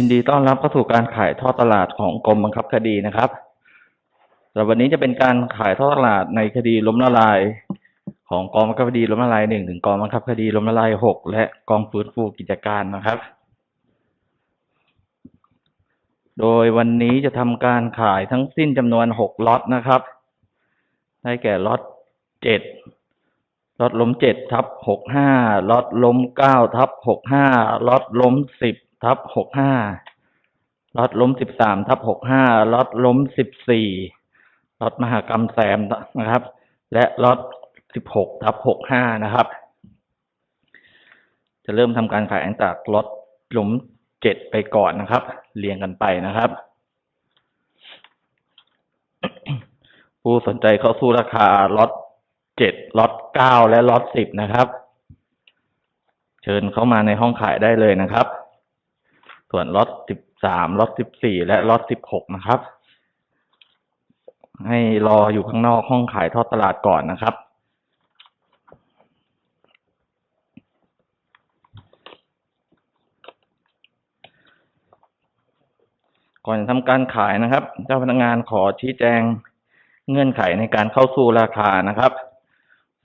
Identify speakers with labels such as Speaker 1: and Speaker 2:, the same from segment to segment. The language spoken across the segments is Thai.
Speaker 1: ยินดีต้อนรับเข้าสู่การขายทอดตลาดของกรมบังคับคดีนะครับสำหรับวันนี้จะเป็นการขายทอดตลาดในคดีล้มละลาย ของกองบังคับคดีล้มละลายหนึ่งถึงกองบังคับคดีล้มละลายหกและกองฟื้นฟูกิจการนะครับ โดยวันนี้จะทำการขายทั้งสิ้นจำนวนหกล็อตนะครับ ได้แก่ล็อตเจ็ดล็อตล้มเจ็ดทับหกห้าล็อตล้มเก้าทับหกห้าล็อตล้มสิบ ทับหกห้าล็อตล้มสิบสามทับหกห้าล็อตล้มสิบสี่ล็อตมหากรรมแซมนะครับ และล็อตสิบหกทับหกห้านะครับ จะเริ่มทำการขายจากล็อตล้มเจ็ดไปก่อนนะครับ เรียงกันไปนะครับผู้สนใจเข้าสู้ราคาล็อตเจ็ดล็อตเก้าและล็อตสิบนะครับ เชิญเข้ามาในห้องขายได้เลยนะครับ ส่วนล็อตสิบสามล็อตสิบสี่และล็อตสิบหกนะครับ ให้รออยู่ข้างนอกห้องขายทอดตลาดก่อนนะครับ ก่อนทำการขายนะครับ เจ้าพนักงานขอชี้แจงเงื่อนไขในการเข้าสู่ราคานะครับ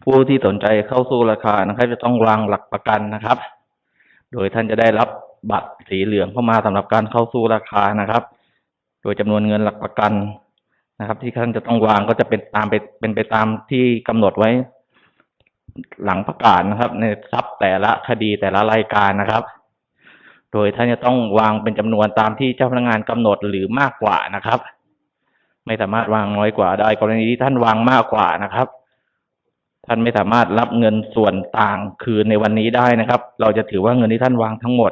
Speaker 1: ผู้ที่สนใจเข้าสู่ราคานะครับ จะต้องวางหลักประกันนะครับ โดยท่านจะได้รับ บัตรสีเหลืองเข้ามาสำหรับการเข้าสู่ราคานะครับ โดยจำนวนเงินหลักประกันนะครับ ที่ท่านจะต้องวางก็จะเป็นตามไปเป็นไปตามที่กำหนดไว้ หลังประกาศนะครับ ในทรัพย์แต่ละคดีแต่ละรายการนะครับ โดยท่านจะต้องวางเป็นจำนวนตามที่เจ้าพนักงานกำหนดหรือมากกว่านะครับ ไม่สามารถวางน้อยกว่าได้ กรณีที่ท่านวางมากกว่านะครับท่านไม่สามารถรับเงินส่วนต่างคืนในวันนี้ได้นะครับ เราจะถือว่าเงินที่ท่านวางทั้งหมด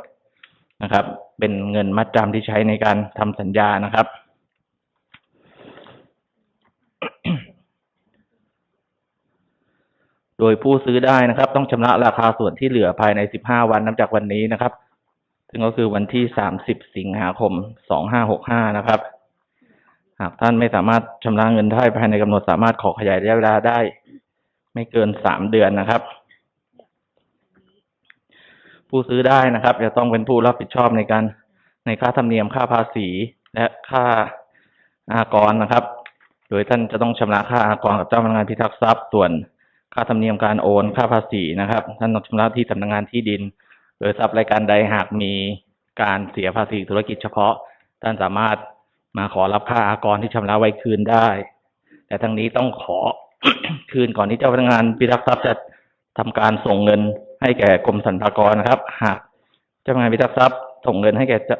Speaker 1: นะครับ เป็นเงินมัดจำที่ใช้ในการทำสัญญานะครับ โดยผู้ซื้อได้นะครับ ต้องชำระราคาส่วนที่เหลือภายใน 15 วันนับจากวันนี้นะครับ ซึ่งก็คือวันที่ 30 สิงหาคม 2565 นะครับ หากท่านไม่สามารถชำระเงินได้ภายในกำหนดสามารถขอขยายระยะเวลาได้ ไม่เกิน 3 เดือนนะครับ ผู้ซื้อได้นะครับ จะต้องเป็นผู้รับผิดชอบในการในค่าธรรมเนียมค่าภาษี และค่าอากรนะครับ โดยท่านจะต้องชำระค่าอากรกับเจ้าพนักงานพิทักษ์ทรัพย์ส่วนค่าธรรมเนียมการโอนค่าภาษีนะครับ ท่านต้องชำระที่สำนักงานที่ดิน โดยทรัพย์รายการใดหากมีการเสียภาษีธุรกิจเฉพาะ ท่านสามารถมาขอรับค่าอากรที่ชำระไว้คืนได้ แต่ทั้งนี้ต้องขอคืนก่อนที่เจ้าพนักงานพิทักษ์ทรัพย์จะทำการส่งเงิน ให้แก่กรมสรรพากรนะครับ หากเจ้าพนักงานพิทักษ์ทรัพย์ส่งเงินให้แก่เจ้า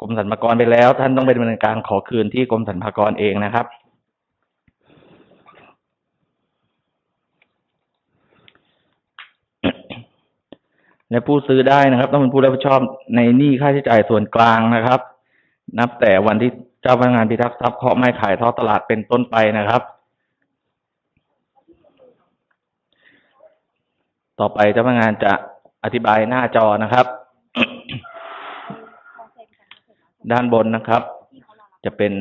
Speaker 1: กรมสรรพากรไปแล้ว ท่านต้องไปดำเนินการขอคืนที่กรมสรรพากรเองนะครับ และผู้ซื้อได้นะครับ ต้องเป็นผู้รับผิดชอบในหนี้ค่าใช้จ่ายส่วนกลางนะครับ นับแต่วันที่เจ้าพนักงานพิทักษ์ทรัพย์เคาะไม่ขายทอดตลาดเป็นต้นไปนะครับ ต่อไปเจ้าพนักงานจะอธิบายหน้าจอนะครับ ด้านบนนะครับ จะเป็น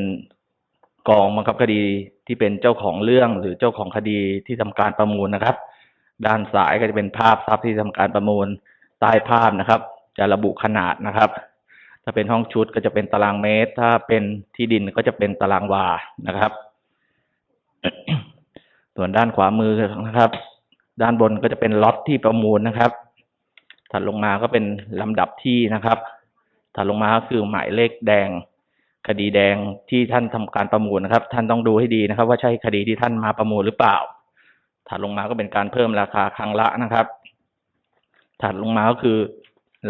Speaker 1: กองบังคับคดีที่เป็นเจ้าของเรื่องหรือเจ้าของคดีที่ทำการประมูลนะครับ ด้านซ้ายก็จะเป็นภาพทรัพย์ที่ทำการประมูลใต้ภาพนะครับ จะระบุขนาดนะครับ ถ้าเป็นห้องชุดก็จะเป็นตารางเมตร ถ้าเป็นที่ดินก็จะเป็นตารางวานะครับ ส่วนด้านขวามือนะครับ ด้านบนก็จะเป็นล็อตที่ประมูลนะครับ ถัดลงมาก็เป็นลำดับที่นะครับ ถัดลงมาก็คือหมายเลขแดง คดีแดงที่ท่านทำการประมูลนะครับ ท่านต้องดูให้ดีนะครับ ว่าใช่คดีที่ท่านมาประมูลหรือเปล่า ถัดลงมาก็เป็นการเพิ่มราคาครั้งละนะครับ ถัดลงมาก็คือ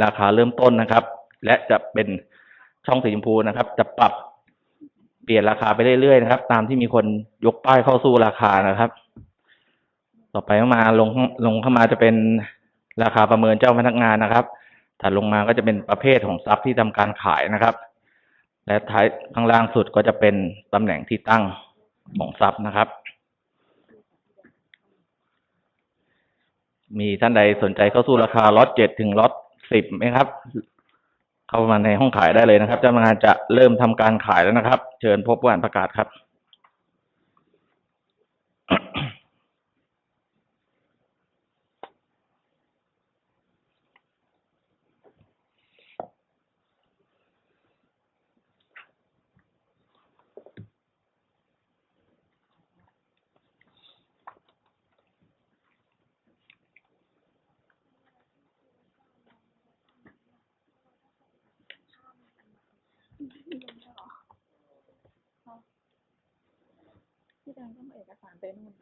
Speaker 1: ราคาเริ่มต้นนะครับ และจะเป็นช่องสีชมพูนะครับ จะปรับเปลี่ยนราคาไปเรื่อยๆนะครับ ตามที่มีคนยกป้ายเข้าสู้ราคานะครับ ต่อไปเข้ามาลงลงเข้ามาจะเป็นราคาประเมินเจ้าพนักงานนะครับ ถัดลงมาก็จะเป็นประเภทของทรัพย์ที่ทำการขายนะครับ และท้ายข้างล่างสุดก็จะเป็นตำแหน่งที่ตั้งของทรัพย์นะครับ มีท่านใดสนใจเข้าสู้ราคาล็อตเจ็ดถึงล็อตสิบไหมครับ เข้ามาในห้องขายได้เลยนะครับ เจ้าพนักงานจะเริ่มทำการขายแล้วนะครับ เชิญพบผู้อ่านประกาศครับ
Speaker 2: ที่เดินก็มาเอกสารไปนู่น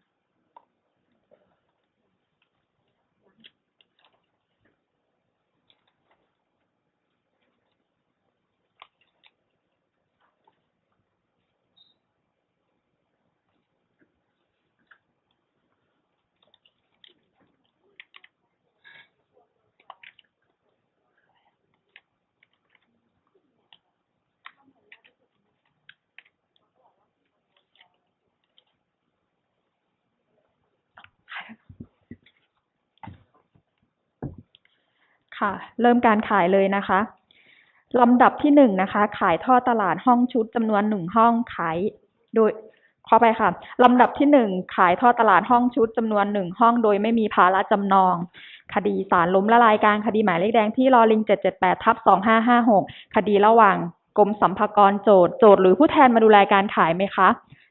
Speaker 3: ค่ะ เริ่มการขายเลยนะคะลำดับที่หนึ่งนะคะ ขายท่อตลาดห้องชุดจำนวนหนึ่งห้องขายโดยขอไปค่ะลำดับที่หนึ่งขายท่อตลาดห้องชุดจำนวนหนึ่งห้องโดยไม่มีภาระจำนอง คดีสารล้มละลายการคดีหมายเลขแดงที่รอลิงเจ็ดเจ็ดแปดทับสองห้าห้าหกคดีระหว่างกรมสัมภากรโจทย์โจทย์หรือผู้แทนมาดูแลการขายไหมคะ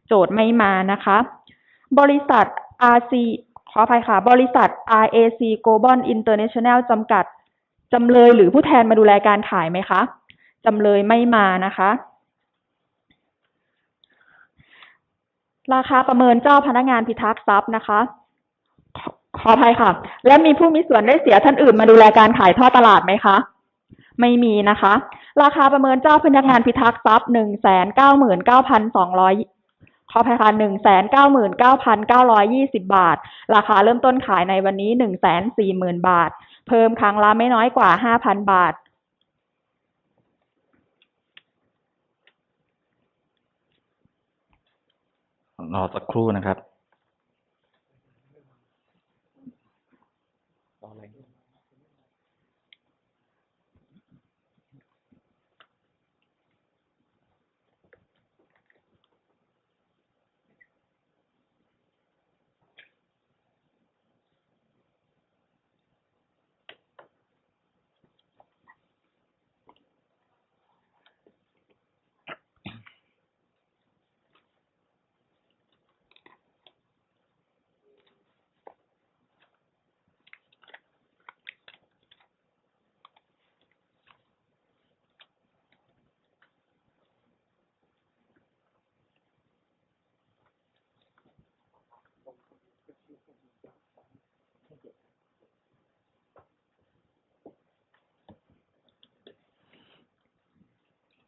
Speaker 3: โจทย์ไม่มานะคะ บริษัท RC ขออภัยค่ะ บริษัท RAC Global International จำกัด จำเลยหรือผู้แทนมาดูแลการขายไหมคะจำเลยไม่มานะคะ ราคาประเมินเจ้าพนักงานพิทักษ์ทรัพย์นะคะขอออภัยค่ะ และมีผู้มีส่วนได้เสียท่านอื่นมาดูแลการขายท่อตลาดไหมคะ ไม่มีนะคะ ราคาประเมินเจ้าพนักงานพิทักษ์ทรัพย์หนึ่งแสนเก้าหมื่นเก้าพันสองร้อยขออภัยค่ะหนึ่งแสนเก้าหมื่นเก้าพันเก้าร้อยยี่สิบบาท ราคาเริ่มต้นขายในวันนี้หนึ่งแสนสี่หมื่นบาท เพิ่มครั้งละไม่น้อยกว่าห้าพันบาท
Speaker 1: รอสักครู่นะครับ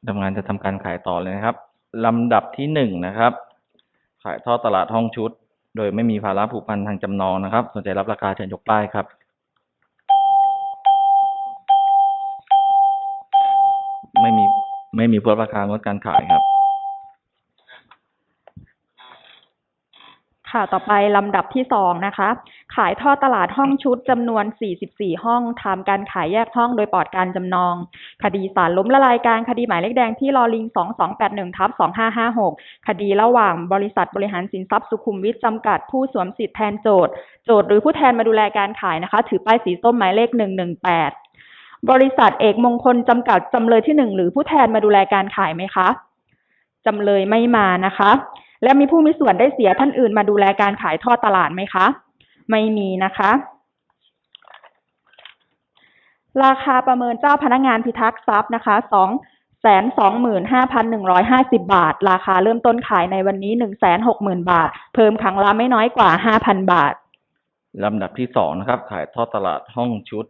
Speaker 1: ทำงานจะทำการขายต่อเลยนะครับลำดับที่หนึ่งนะครับ ขายท่อตลาดห้องชุด โดยไม่มีภาระผูกพันทางจำนองนะครับ สนใจรับราคาเชิญยกป้ายครับ ไม่มีไม่มีพวกราคางดการขายครับ
Speaker 3: ค่ะ ต่อไปลำดับที่สองนะคะ ขายท่อตลาดห้องชุดจำนวน 44 ห้องทำการขายแยกห้องโดยปลอดการจำนอง คดีสารล้มละลายการคดีหมายเลขแดงที่รอลิง 2281ทับ2556 คดีระหว่างบริษัทบริหารสินทรัพย์สุขุมวิทจำกัดผู้สวมสิทธิแทนโจทย์ โจทย์หรือผู้แทนมาดูแลการขายนะคะ ถือป้ายสีส้มหมายเลข 118 บริษัทเอกมงคลจำกัดจำเลยที่หนึ่งหรือผู้แทนมาดูแลการขายไหมคะจำเลยไม่มานะคะ และมีผู้มีส่วนได้เสียท่านอื่นมาดูแลการขายทอดตลาดไหมคะ ไม่มีนะคะ ราคาประเมินเจ้าพนักงานพิทักษ์ทรัพย์นะคะสองแสนสองหมื่นห้าพันหนึ่งร้อยห้าสิบบาท ราคาเริ่มต้นขายในวันนี้หนึ่งแสนหกหมื่นบาท เพิ่มครั้งละไม่น้อยกว่าห้าพันบาท
Speaker 1: ลำดับที่สองนะครับ ขายทอดตลาดห้องชุด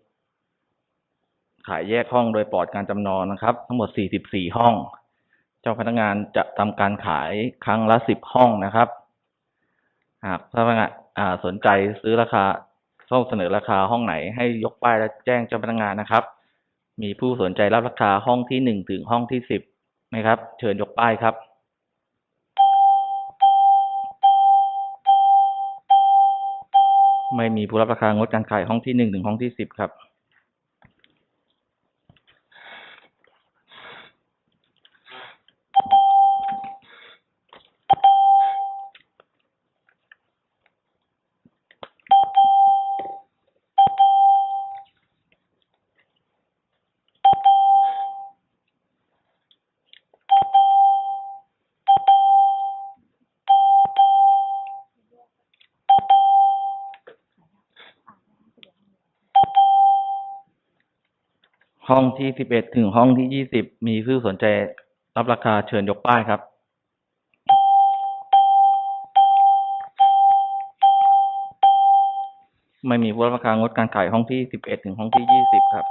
Speaker 1: ขายแยกห้องโดยปลอดการจำนองนะครับ ทั้งหมด 44 ห้อง เจ้าพนักงานจะทำการขายครั้งละ10ห้องนะครับ หากถ้าพนักงานสนใจซื้อราคาเข้าเสนอราคาห้องไหนให้ยกป้ายและแจ้งเจ้าพนักงานนะครับ มีผู้สนใจรับราคาห้องที่หนึ่งถึงห้องที่สิบไหมครับ เชิญยกป้ายครับไม่มีผู้รับราคางดการขายห้องที่หนึ่งถึงห้องที่สิบครับ ห้องที่สิบเอ็ดถึงห้องที่ยี่สิบมีผู้สนใจรับราคาเชิญยกป้ายครับ ไม่มีผู้รับราคางดการขายห้องที่สิบเอ็ดถึงห้องที่ยี่สิบครับ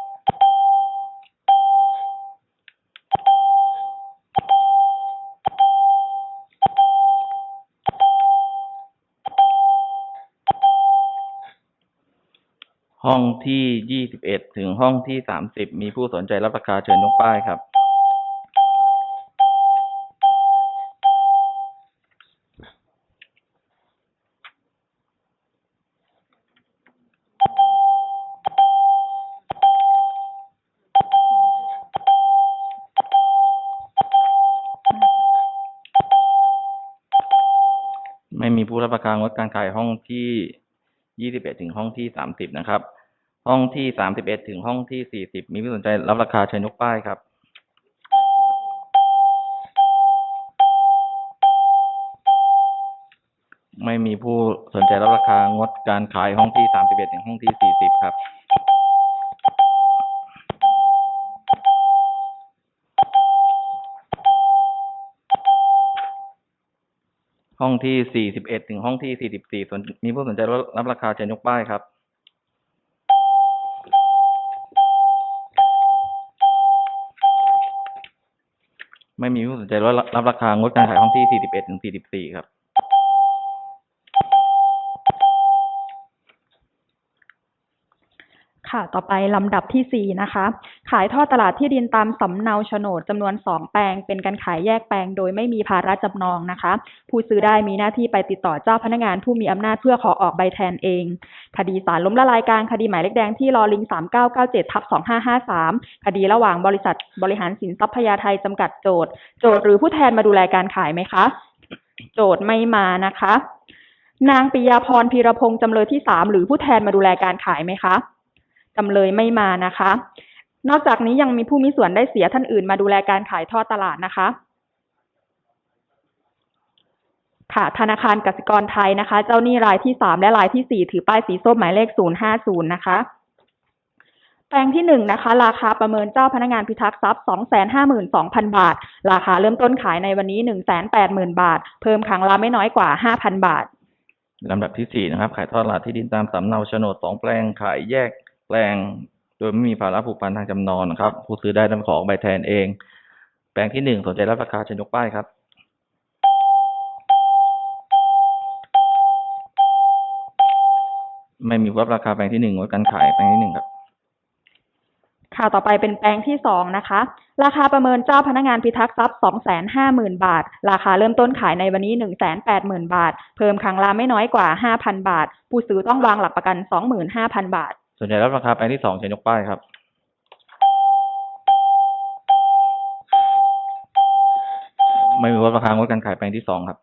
Speaker 1: ห้องที่ยี่สิบเอ็ดถึงห้องที่สามสิบมีผู้สนใจรับราคาเชิญยกป้ายครับ ไม่มีผู้รับประการงดการขายห้องที่ยี่สิบเอ็ดถึงห้องที่สามสิบนะครับ ห้องที่สามสิบเอ็ดถึงห้องที่สี่สิบมีผู้สนใจรับราคาเชิญยกป้ายครับไม่มีผู้สนใจรับราคางดการขายห้องที่สามสิบเอ็ดถึงห้องที่สี่สิบครับ ห้องที่สี่สิบเอ็ดถึงห้องที่สี่สิบสี่มีผู้สนใจรับราคาเชิญยกป้ายครับ ไม่มีผู้สนใจรับรับราคางดการขายห้องที่สี่สิบเอ็ดถึงสี่สิบสี่ครับ
Speaker 3: ต่อไปลำดับที่สี่นะคะ ขายทอดตลาดที่ดินตามสำเนาโฉนดจำนวนสองแปลง เป็นการขายแยกแปลงโดยไม่มีภาระจำนองนะคะ ผู้ซื้อได้มีหน้าที่ไปติดต่อเจ้าพนักงานผู้มีอำนาจเพื่อขอออกใบแทนเอง คดีสารล้มละลายกลางคดีหมายเลขแดงที่รอลิงสามเก้าเก้าเจ็ดทับสองห้าห้าสามคดีระหว่างบริษัทบริหารสินทรัพยาไทยจำกัดโจทย์โจทย์หรือผู้แทนมาดูแลการขายไหมคะ โจทย์ไม่มานะคะ นางปิยาพรพีรพงษ์จำเลยที่สามหรือผู้แทนมาดูแลการขายไหมคะ จำเลยไม่มานะคะ นอกจากนี้ยังมีผู้มีส่วนได้เสียท่านอื่นมาดูแลการขายทอดตลาดนะคะ ค่ะ ธนาคารกสิกรไทยนะคะ เจ้าหนี้รายที่สามและรายที่สี่ถือป้ายสีส้มหมายเลขศูนย์ห้าศูนย์นะคะแปลงที่หนึ่งนะคะ ราคาประเมินเจ้าพนักงานพิทักษ์ทรัพย์สองแสนห้าหมื่นสองพันบาท ราคาเริ่มต้นขายในวันนี้หนึ่งแสนแปดหมื่นบาท เพิ่มครั้งละไม่น้อยกว่าห้าพันบาท
Speaker 1: ลำดับที่สี่นะครับ ขายทอดตลาดที่ดินตามสำเนาโฉนดสองแปลงขายแยก แปลง โดยไม่มีภาระผูกพันทางจำนองนะครับ ผู้ซื้อได้ต้องขอใบแทนเอง แปลงที่หนึ่งสนใจรับราคาเชิญยกป้ายครับไม่มีผู้รับราคาแปลงที่หนึ่งงดการขายแปลงที่หนึ่งครับ
Speaker 3: ค่ะต่อไปเป็นแปลงที่สองนะคะ ราคาประเมินเจ้าพนักงานพิทักษ์ทรัพย์สองแสนห้าหมื่นบาท ราคาเริ่มต้นขายในวันนี้หนึ่งแสนแปดหมื่นบาท เพิ่มครั้งละไม่น้อยกว่าห้าพันบาท ผู้ซื้อต้องวางหลักประกันสองหมื่นห้าพันบาท
Speaker 1: ส่วนใจรับราคาแปลงที่สองเชิญยกป้ายครับ ไม่มีผู้รับราคางดการขายแปลงที่สองครับ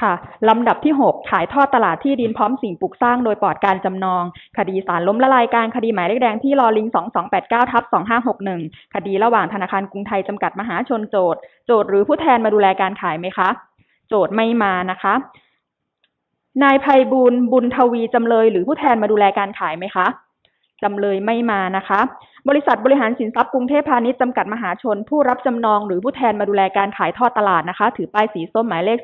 Speaker 3: ค่ะ ลำดับที่หกขายทอดตลาดที่ดินพร้อมสิ่งปลูกสร้างโดยปลอดการจำนอง คดีสารล้มละลายการคดีหมายเลขแดงที่รอลิงสองสองแปดเก้าทับสองห้าหกหนึ่งคดีระหว่างธนาคารกรุงไทยจำกัดมหาชนโจทย์ โจทย์หรือผู้แทนมาดูแลการขายไหมคะ โจทย์ไม่มานะคะ นายภัยบุญบุญทวีจำเลย หรือผู้แทนมาดูแลการขายไหมคะจำเลยไม่มานะคะ บริษัทบริหารสินทรัพย์กรุงเทพพาณิชย์จำกัดมหาชน ผู้รับจำนองหรือผู้แทนมาดูแลการขายทอดตลาดนะคะ ถือป้ายสีส้มหมายเลข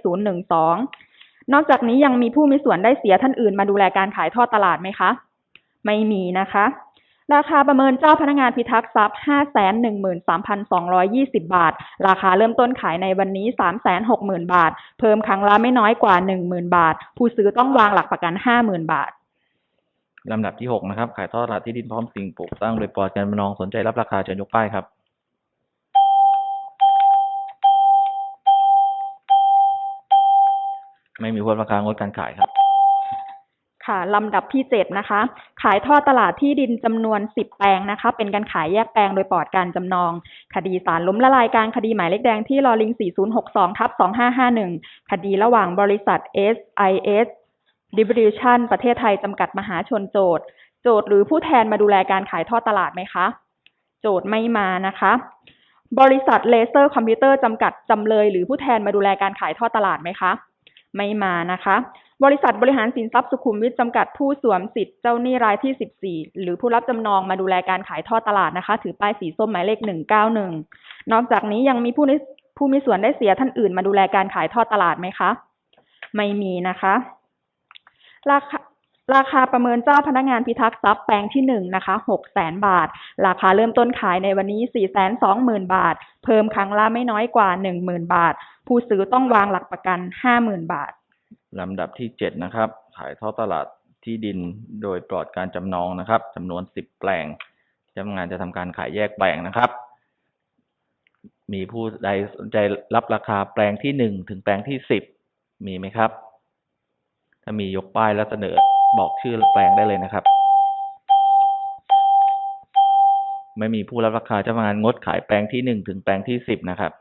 Speaker 3: 012 นอกจากนี้ยังมีผู้มีส่วนได้เสียท่านอื่นมาดูแลการขายทอดตลาดไหมคะ ไม่มีนะคะ ราคาประเมินเจ้าพนักงานพิทักษ์ทรัพย์ห้าแสนหนึ่งหมื่นสามพันสองร้อยยี่สิบาท ราคาเริ่มต้นขายในวันนี้สามแสนหกหมื่นบาท เพิ่มครั้งละไม่น้อยกว่าหนึ่งหมื่นบาท ผู้ซื้อต้องวางหลักประกันห้าหมื่นบาท
Speaker 1: ลำดับที่หกนะครับ ขายทอดตลาดที่ดินพร้อมสิ่งปลูกสร้างโดยปอดการจำนองสนใจรับราคาเชิญยกป้ายครับไม่มีผู้รับราคางดการขายครับ
Speaker 3: ค่ะลำดับที่เจ็ดนะคะ ขายทอดตลาดที่ดินจำนวนสิบแปลงนะคะ เป็นการขายแยกแปลงโดยปอดการจำนอง คดีสารล้มละลายการคดีหมายเลขแดงที่รอลิง 4062ทับ2551 คดีระหว่างบริษัท SIS Distribution ประเทศไทยจำกัดมหาชนโจทย์โจทย์หรือผู้แทนมาดูแลการขายทอดตลาดไหมคะ โจทย์ไม่มานะคะ บริษัทเลเซอร์คอมพิวเตอร์จำกัดจำเลย หรือผู้แทนมาดูแลการขายทอดตลาดไหมคะ ไม่มานะคะ บริษัทบริหารสินทรัพย์สุขุมวิทจำกัดผู้สวมสิทธิ์เจ้าหนี้รายที่ 14 หรือผู้รับจำนองมาดูแลการขายทอดตลาดนะคะ ถือป้ายสีส้มหมายเลข 191 นอกจากนี้ยังมีผู้ผู้มีส่วนได้เสียท่านอื่นมาดูแลการขายทอดตลาดไหมคะ ไม่มีนะคะ ราคาราคาประเมินเจ้าพนักงานพิทักษ์ทรัพย์แปลงที่หนึ่งนะคะหกแสนบาท ราคาเริ่มต้นขายในวันนี้สี่แสนสองหมื่นบาท เพิ่มครั้งละไม่น้อยกว่าหนึ่งหมื่นบาท ผู้ซื้อต้องวางหลักประกันห้าหมื่นบาท
Speaker 1: ลำดับที่เจ็ดนะครับ ขายทอดตลาดที่ดินโดยปลอดการจำนองนะครับจำนวนสิบแปลงเจ้าพนักงานจะทำการขายแยกแปลงนะครับ มีผู้ใดสนใจรับราคาแปลงที่หนึ่งถึงแปลงที่สิบมีไหมครับ ถ้ามียกป้ายแล้วเสนอบอกชื่อแปลงได้เลยนะครับ ไม่มีผู้รับราคาเจ้าพนักงานงดขายแปลงที่หนึ่งถึงแปลงที่สิบนะครับ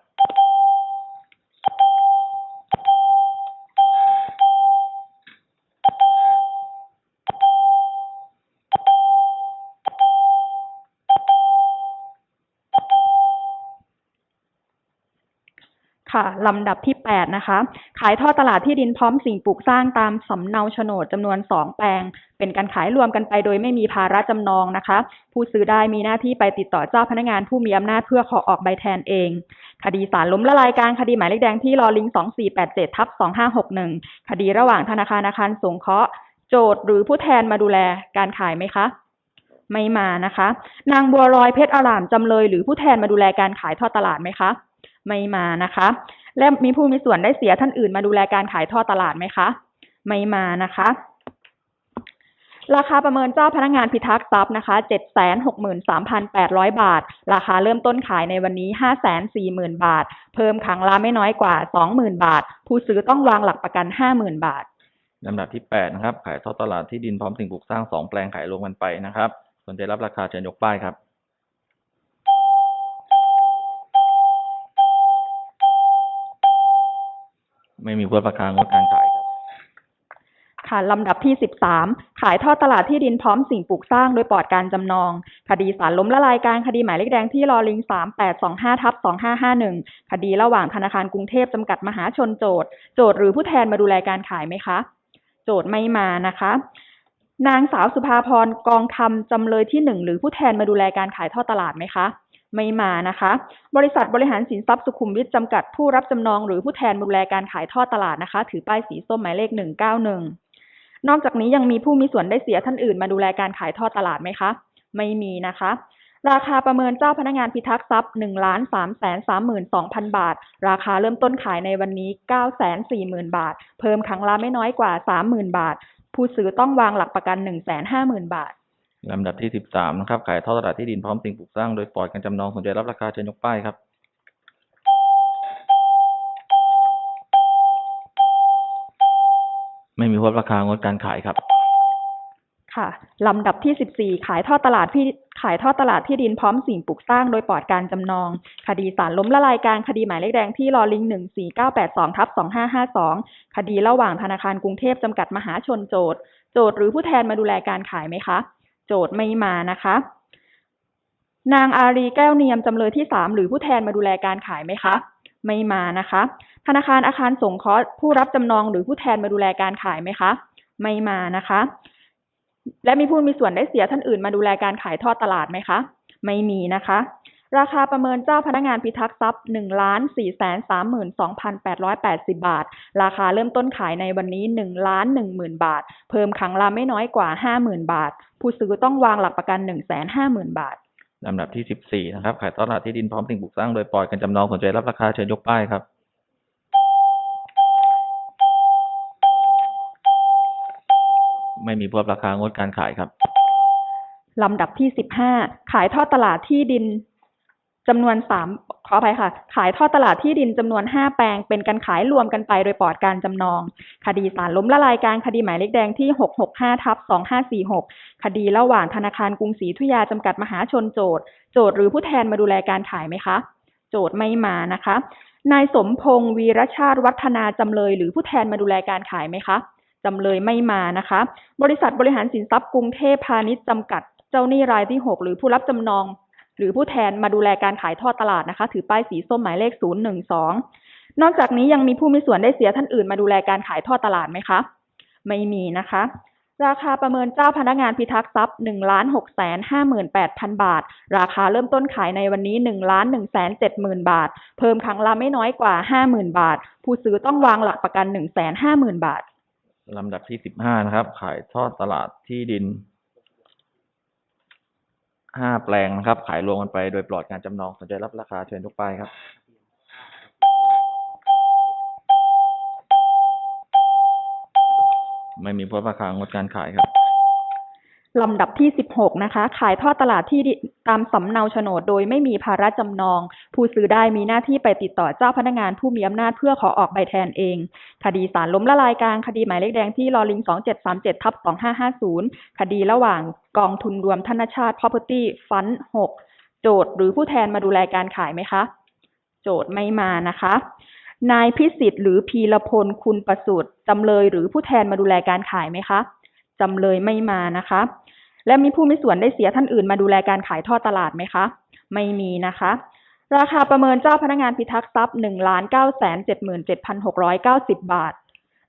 Speaker 3: ค่ะลำดับที่แปดนะคะ ขายท่อตลาดที่ดินพร้อมสิ่งปลูกสร้างตามสำเนาโฉนดจำนวนสองแปลง เป็นการขายรวมกันไปโดยไม่มีภาระจำนองนะคะ ผู้ซื้อได้มีหน้าที่ไปติดต่อเจ้าพนักงานผู้มีอำนาจเพื่อขอออกใบแทนเอง คดีสารล้มละลายการคดีหมายเลขแดงที่รอลิงสองสี่แปดเจ็ดทับสองห้าหกหนึ่งคดีระหว่างธนาคารอาคารสงเคราะห์โจทย์หรือผู้แทนมาดูแลการขายไหมคะไม่มานะคะ นางบัวลอยเพชรอารามจำเลยหรือผู้แทนมาดูแลการขายท่อตลาดไหมคะ ไม่มานะคะ และมีผู้มีส่วนได้เสียท่านอื่นมาดูแลการขายทอดตลาดไหมคะ ไม่มานะคะ ราคาประเมินเจ้าพนักงานพิทักษ์ทรัพย์นะคะเจ็ดแสนหกหมื่นสามพันแปดร้อยบาท ราคาเริ่มต้นขายในวันนี้ห้าแสนสี่หมื่นบาท เพิ่มครั้งละไม่น้อยกว่าสองหมื่นบาท ผู้ซื้อต้องวางหลักประกันห้าหมื่นบาท
Speaker 1: ลำดับที่แปดนะครับ ขายทอดตลาดที่ดินพร้อมสิ่งปลูกสร้างสองแปลงขายรวมกันไปนะครับ สนใจรับราคาเชิญยกป้ายครับ ไม่มีผู้รับราคางดการขายครับ
Speaker 3: ค่ะลำดับที่สิบสามขายทอดตลาดที่ดินพร้อมสิ่งปลูกสร้างโดยปลอดการจำนอง คดีสารล้มละลายการคดีหมายเลขแดงที่รอลิงสามแปดสองห้าทับสองห้าห้าหนึ่งคดีระหว่างธนาคารกรุงเทพจำกัดมหาชนโจทย์โจทย์หรือผู้แทนมาดูแลการขายไหมคะ โจทย์ไม่มานะคะ นางสาวสุภาพรกองคำจำเลยที่หนึ่งหรือผู้แทนมาดูแลการขายทอดตลาดไหมคะ ไม่มานะคะ บริษัทบริหารสินทรัพย์สุขุมวิทจำกัดผู้รับจำนองหรือผู้แทนดูแลการขายทอดตลาดนะคะ ถือป้ายสีส้มหมายเลขหนึ่งเก้าหนึ่งนอกจากนี้ยังมีผู้มีส่วนได้เสียท่านอื่นมาดูแลการขายทอดตลาดไหมคะ ไม่มีนะคะ ราคาประเมินเจ้าพนักงานพิทักษ์ทรัพย์หนึ่งล้านสามแสนสามหมื่นสองพันบาท ราคาเริ่มต้นขายในวันนี้เก้าแสนสี่หมื่นบาท เพิ่มครั้งละไม่น้อยกว่าสามหมื่นบาท ผู้ซื้อต้องวางหลักประกันหนึ่งแสนห้าหมื่นบาท
Speaker 1: ลำดับที่สิบสามนะครับ ขายทอดตลาดที่ดินพร้อมสิ่งปลูกสร้างโดยปลอดการจำนองสนใจรับราคาเชิญยกป้ายครับ ไม่มีผู้รับราคางดการขายครับ
Speaker 3: ค่ะ ลำดับที่สิบสี่ขายทอดตลาดที่ขายทอดตลาดที่ดินพร้อมสิ่งปลูกสร้างโดยปลอดการจำนอง คดีสารล้มละลายการคดีหมายเลขแดงที่รอลิงหนึ่งสี่เก้าแปดสองทับสองห้าห้าสองคดีระหว่างธนาคารกรุงเทพจำกัดมหาชนโจทย์ โจทย์หรือผู้แทนมาดูแลการขายไหมคะ โจทย์ไม่มานะคะ นางอารีแก้วเนียมจำเลยที่สามหรือผู้แทนมาดูแลการขายไหมคะ ไม่มานะคะ ธนาคารอาคารสงเคราะห์ผู้รับจำนองหรือผู้แทนมาดูแลการขายไหมคะ ไม่มานะคะ และมีผู้มีส่วนได้เสียท่านอื่นมาดูแลการขายทอดตลาดไหมคะ ไม่มีนะคะราคาประเมินเจ้าพนักงานพิทักษ์ทรัพย์หนึ่งล้านสี่แสนสามหมื่นสองพันแปดร้อยแปดสิบาท ราคาเริ่มต้นขายในวันนี้หนึ่งล้านหนึ่งหมื่นบาท เพิ่มครั้งละไม่น้อยกว่าห้าหมื่นบาท ผู้ซื้อต้องวางหลักประกันหนึ่งแสนห้าหมื่นบาท
Speaker 1: ลำดับที่สิบสี่นะครับขายทอดตลาดที่ดินพร้อมสิ่งปลูกสร้างโดยปล่อยกันจำนองสนใจรับราคาเชิญยกป้ายครับไม่มีผู้รับราคางดการขายครับ
Speaker 3: ลำดับที่สิบห้าขายทอดตลาดที่ดินจำนวนสามขออภัยค่ะ ขายทอดตลาดที่ดินจำนวนห้าแปลง เป็นการขายรวมกันไปโดยปลอดการจำนอง คดีสารล้มละลายการคดีหมายเลขแดงที่หกหกห้าทับสองห้าสี่หกคดีระหว่างธนาคารกรุงศรีอยุยาจำกัดมหาชนโจทย์ โจทย์หรือผู้แทนมาดูแลการขายไหมคะ โจทย์ไม่มานะคะ นายสมพงษ์วีรชาติวัฒนาจำเลย หรือผู้แทนมาดูแลการขายไหมคะจำเลยไม่มานะคะ บริษัทบริหารสินทรัพย์กรุงเทพพาณิชย์จำกัด เจ้าหนี้รายที่หกหรือผู้รับจำนอง หรือผู้แทนมาดูแลการขายทอดตลาดนะคะ ถือป้ายสีส้มหมายเลขศูนย์หนึ่งสอกจากนี้ยังมีผู้มีส่วนได้เสียท่านอื่นมาดูแลการขายทอดตลาดไหมคะ ไม่มีนะคะ ราคาประเมินเจ้าพนักงานพิทักษ์ทรัพย์หนึ่งล้านหกแสนห้าหมื่นแปดพันบาท ราคาเริ่มต้นขายในวันนี้หนึ่งล้านหนึ่งแสนเจ็ดหมื่นบาท เพิ่มครั้งละไม่น้อยกว่าห้าหมื่นบาท ผู้ซื้อต้องวางหลักประกันหนึ่งแสนห้าหมื่นบาท
Speaker 1: ลำดับที่สิบห้านะครับ ขายทอดตลาดที่ดิน ห้าแปลงนะครับ ขายรวมกันไปโดยปลอดการจำนองสนใจรับราคาเชิญทุกป้ายครับไม่มีผู้รับราคางดการขายครับ
Speaker 3: ลำดับที่ 16 นะคะ ขายทอดตลาดที่ตามสำเนาโฉนดโดยไม่มีภาระจำนอง ผู้ซื้อได้มีหน้าที่ไปติดต่อเจ้าพนักงานผู้มีอำนาจเพื่อขอออกใบแทนเอง คดีสารล้มละลายกลาง คดีหมายเลขแดงที่ลอลิง 2737ทับ2550 คดีระหว่างกองทุนรวมธนชาติ Property Fund 6 โจทย์หรือผู้แทนมาดูแลการขายไหมคะ โจทย์ไม่มานะคะนายพิสิทธิ์หรือพีรพลคุณประสูตรจำเลยหรือผู้แทนมาดูแลการขายไหมคะจำเลยไม่มานะคะ และมีผู้มีส่วนได้เสียท่านอื่นมาดูแลการขายทอดตลาดไหมคะ ไม่มีนะคะ ราคาประเมินเจ้าพนักงานพิทักษ์ทรัพย์หนึ่งล้านเก้าแสนเจ็ดหมื่นเจ็ดพันหกร้อยเก้าสิบบาท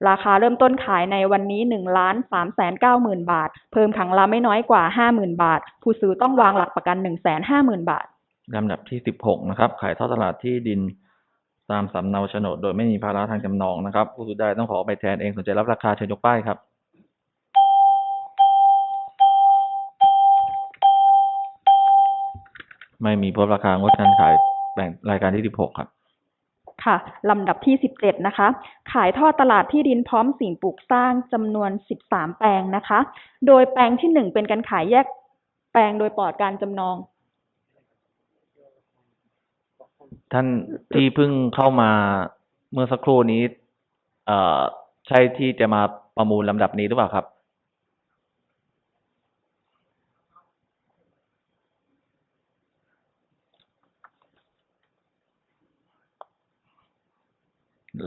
Speaker 3: ราคาเริ่มต้นขายในวันนี้หนึ่งล้านสามแสนเก้าหมื่นบาท เพิ่มครั้งละไม่น้อยกว่าห้าหมื่นบาท ผู้ซื้อต้องวางหลักประกันหนึ่งแสนห้าหมื่นบาท
Speaker 1: ลำดับที่สิบหกนะครับ ขายทอดตลาดที่ดินตามสำเนาโฉนดโดยไม่มีภาระทางจำนองนะครับ ผู้ซื้อได้ต้องขอใบแทนเองสนใจรับราคาเชิญยกป้ายครับ ไม่มีผู้รับราคางดการขายแบ่งรายการที่สิบหกครับ
Speaker 3: ค่ะ ลำดับที่สิบเจ็ดนะคะ ขายทอดตลาดที่ดินพร้อมสิ่งปลูกสร้างจำนวนสิบสามแปลงนะคะ โดยแปลงที่หนึ่งเป็นการขายแยกแปลงโดยปลอดการจำนอง
Speaker 1: ท่านที่เพิ่งเข้ามาเมื่อสักครู่นี้ เอ่อ ใช่ที่จะมาประมูลลำดับนี้หรือเปล่าครับ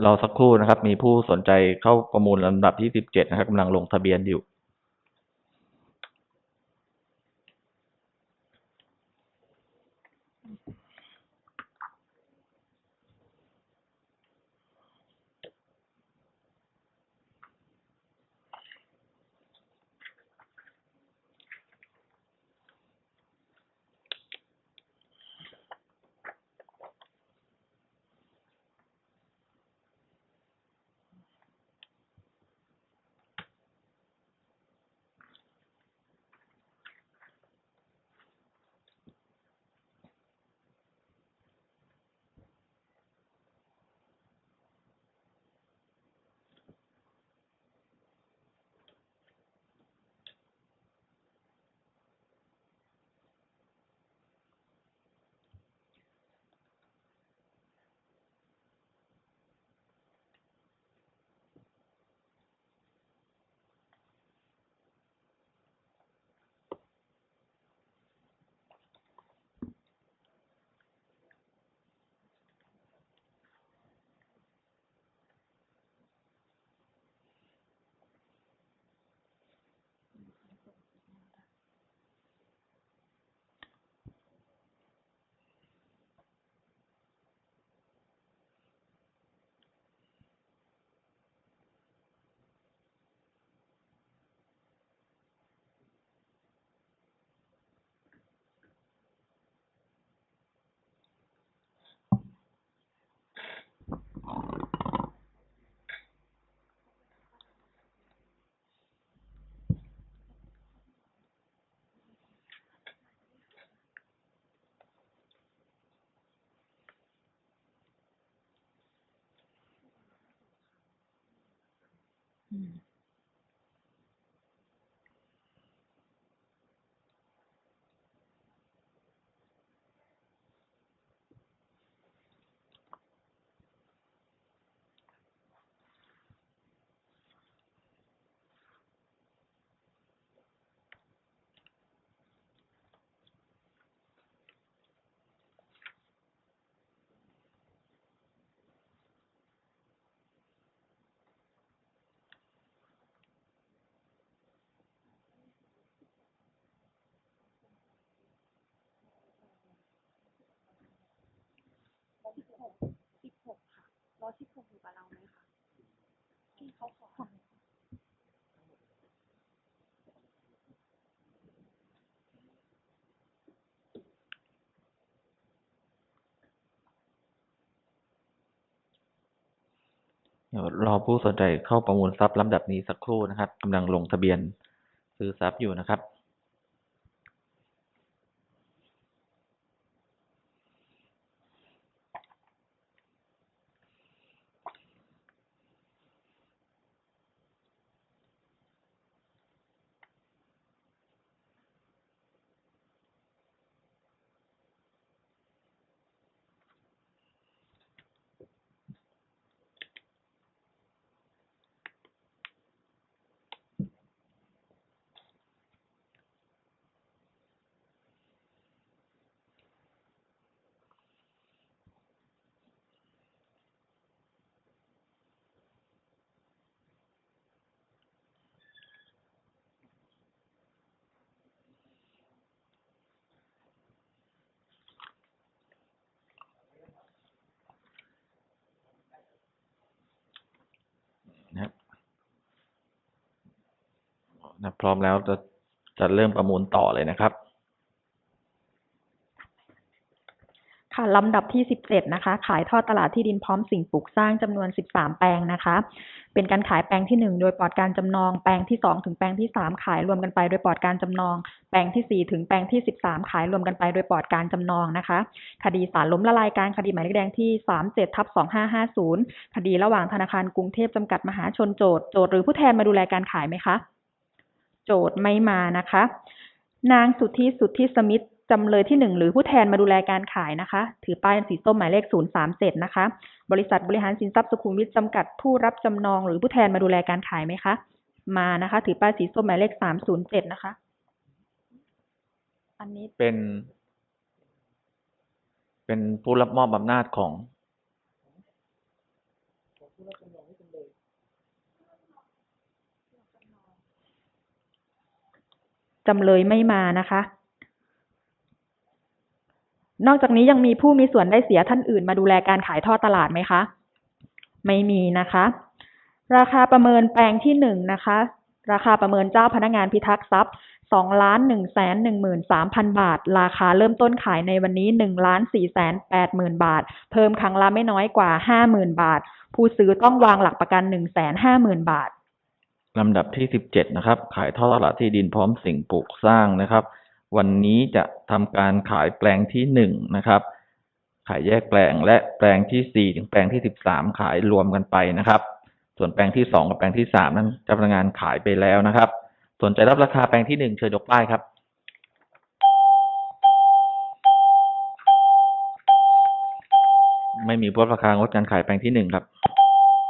Speaker 1: รอสักครู่นะครับ มีผู้สนใจเข้าประมูลลำดับที่สิบเจ็ดนะครับกำลังลงทะเบียนอยู่
Speaker 2: สิ รอที่ผูกอยู่กับเราไหมคะที่เขาขอ
Speaker 1: เดี๋ยวรอผู้สนใจเข้าประมูลทรัพย์ลำดับนี้สักครู่นะครับกำลังลงทะเบียนซื้อทรัพย์อยู่นะครับ นะพร้อมแล้วจะจะเริ่มประมูลต่อเลยนะครับ
Speaker 3: ค่ะลำดับที่สิบเจ็ดนะคะ ขายทอดตลาดที่ดินพร้อมสิ่งปลูกสร้างจำนวนสิบสามแปลงนะคะ เป็นการขายแปลงที่หนึ่งโดยปลอดการจำนองแปลงที่สองถึงแปลงที่สามขายรวมกันไปโดยปลอดการจำนอง แปลงที่สี่ถึงแปลงที่สิบสามขายรวมกันไปโดยปลอดการจำนองนะคะ คดีศาลล้มละลายการคดีหมายเลขแดงที่สามเจ็ดทับสองห้าห้าศูนย์คดีระหว่างธนาคารกรุงเทพจำกัดมหาชนโจทย์โจทย์หรือผู้แทนมาดูแลการขายไหมคะ โจทย์ไม่มานะคะ นางสุทธิสุทธิสมิธจำเลยที่หนึ่งหรือผู้แทนมาดูแลการขายนะคะ ถือป้ายสีส้มหมายเลขศูนย์สามเจ็ดนะคะ บริษัทบริหารสินทรัพย์สุขุมวิทจำกัดผู้รับจำนองหรือผู้แทนมาดูแลการขายไหมคะ มานะคะ ถือป้ายสีส้มหมายเลขสามศูนย์เจ็ดนะคะ อันนี้
Speaker 1: เป็น เป็นผู้รับมอบอำนาจของ
Speaker 3: จำเลยไม่มานะคะ นอกจากนี้ยังมีผู้มีส่วนได้เสียท่านอื่นมาดูแลการขายท่อตลาดไหมคะ ไม่มีนะคะ ราคาประเมินแปลงที่หนึ่งนะคะ ราคาประเมินเจ้าพนักงานพิทักษ์ทรัพย์สองล้านหนึ่งแสนหนึ่งหมื่นสามพันบาท ราคาเริ่มต้นขายในวันนี้หนึ่งล้านสี่แสนแปดหมื่นบาท เพิ่มครั้งละไม่น้อยกว่าห้าหมื่นบาท ผู้ซื้อต้องวางหลักประกันหนึ่งแสนห้าหมื่นบาท
Speaker 1: ลำดับที่สิบเจ็ดนะครับ ขายทอดตลาดที่ดินพร้อมสิ่งปลูกสร้างนะครับ วันนี้จะทำการขายแปลงที่หนึ่งนะครับ ขายแยกแปลงและแปลงที่สี่ถึงแปลงที่สิบสามขายรวมกันไปนะครับ ส่วนแปลงที่สองกับแปลงที่สามนั้นเจ้าพนักงานขายไปแล้วนะครับ สนใจรับราคาแปลงที่หนึ่งเชิญยกป้ายครับไม่มีผู้รับราคางดการขายแปลงที่หนึ่งครับ